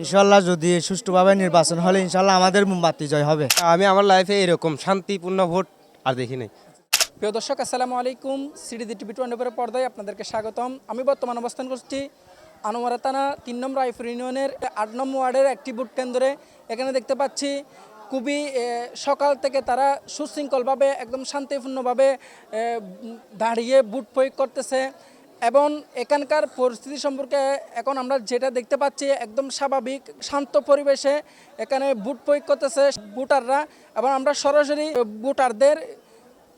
ইনশাল্লাহ যদি সুষ্ঠুভাবে নির্বাচন হলে ইনশাল্লাহ আমাদের মোমবাতি জয় হবে। আমি আমার লাইফে এরকম শান্তিপূর্ণ ভোট আর দেখি নাই। প্রিয় দর্শক আসসালামু আলাইকুম। সিডিজি টিভি টোয়েন্টি পর্দায় আপনাদেরকে স্বাগতম। আমি বর্তমান অবস্থান করছি আনোয়ারা থানা তিন নম্বর আইফুর ইউনিয়নের আট নম্বর ওয়ার্ডের একটি ভোট কেন্দ্রে। এখানে দেখতে পাচ্ছি খুবই সকাল থেকে তারা সুশৃঙ্খলভাবে একদম শান্তিপূর্ণভাবে দাঁড়িয়ে ভোট প্রয়োগ করতেছে। এবং এখানকার পরিস্থিতি সম্পর্কে এখন আমরা যেটা দেখতে পাচ্ছি, একদম স্বাভাবিক, শান্ত পরিবেশে এখানে ভোট প্রয়োগ করতেছে ভোটাররা এবং আমরা সরাসরি ভোটারদের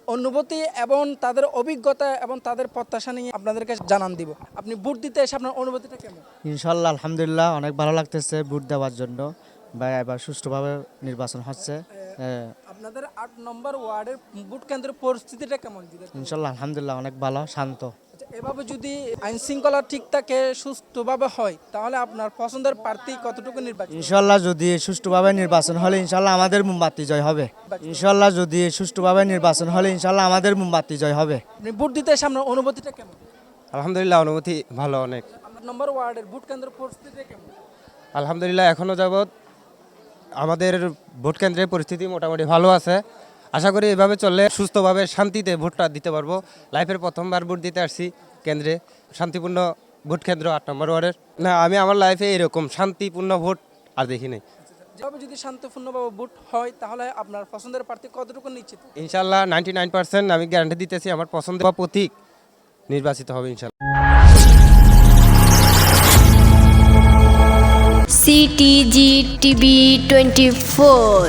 অনুভূতি এবং তাদের অভিজ্ঞতা এবং তাদের প্রত্যাশা নিয়ে আপনাদেরকে জানান দিব। আপনি ভোট দিতে এসে আপনার অনুভূতিটা কেমন? ইনশাল্লাহ, আলহামদুলিল্লাহ, অনেক ভালো লাগতেছে ভোট দেওয়ার জন্য। বা এবার সুষ্ঠুভাবে নির্বাচন হচ্ছে। আপনাদের আট নম্বর ওয়ার্ডের ভোট কেন্দ্রের পরিস্থিতিটা কেমন ইনশাল্লাহ আলহামদুলিল্লাহ অনেক ভালো শান্ত। আচ্ছা, এভাবে যদি আইন শৃঙ্খলা ঠিক থাকে সুস্থভাবে হয় তাহলে আপনার পছন্দের প্রার্থী কতটুকু নির্বাচন ইনশাল্লাহ যদি সুষ্ঠুভাবে নির্বাচন হলে ইনশাল্লাহ আমাদের মোমবাতি জয় হবে। ইনশাল্লাহ যদি সুষ্ঠুভাবে নির্বাচন হলে ইনশাল্লাহ আমাদের মোমবাতি জয় হবে। আপনি ভোট দিতে এসে আপনার অনুভূতিটা কেমন? আলহামদুলিল্লাহ অনুমতি ভালো অনেক। নম্বর ওয়ার্ডের ভোট কেন্দ্রের পরিস্থিতিটা কেমন? আলহামদুলিল্লাহ এখনও যাবৎ আমাদের ভোট কেন্দ্রের পরিস্থিতি মোটামুটি ভালো আছে। আশা করি এভাবে চললে সুস্থভাবে শান্তিতে ভোটটা দিতে পারব। লাইফের প্রথমবার ভোট দিতে আসছি কেন্দ্রে। শান্তিপূর্ণ ভোট কেন্দ্র আট নম্বর ওয়ার্ডের। না আমি আমার লাইফে এরকম শান্তিপূর্ণ ভোট আর দেখি নাই। যেভাবে যদি শান্তিপূর্ণভাবে ভোট হয় তাহলে আপনার পছন্দের প্রার্থী কতটুকু নিশ্চিত? ইনশাল্লাহ নাইনটি নাইন পার্সেন্ট আমি গ্যারান্টি দিতেছি আমার পছন্দ বা প্রতীক নির্বাচিত হবে ইনশাল্লাহ সিটিজি টিভি টোয়েন্টি ফোর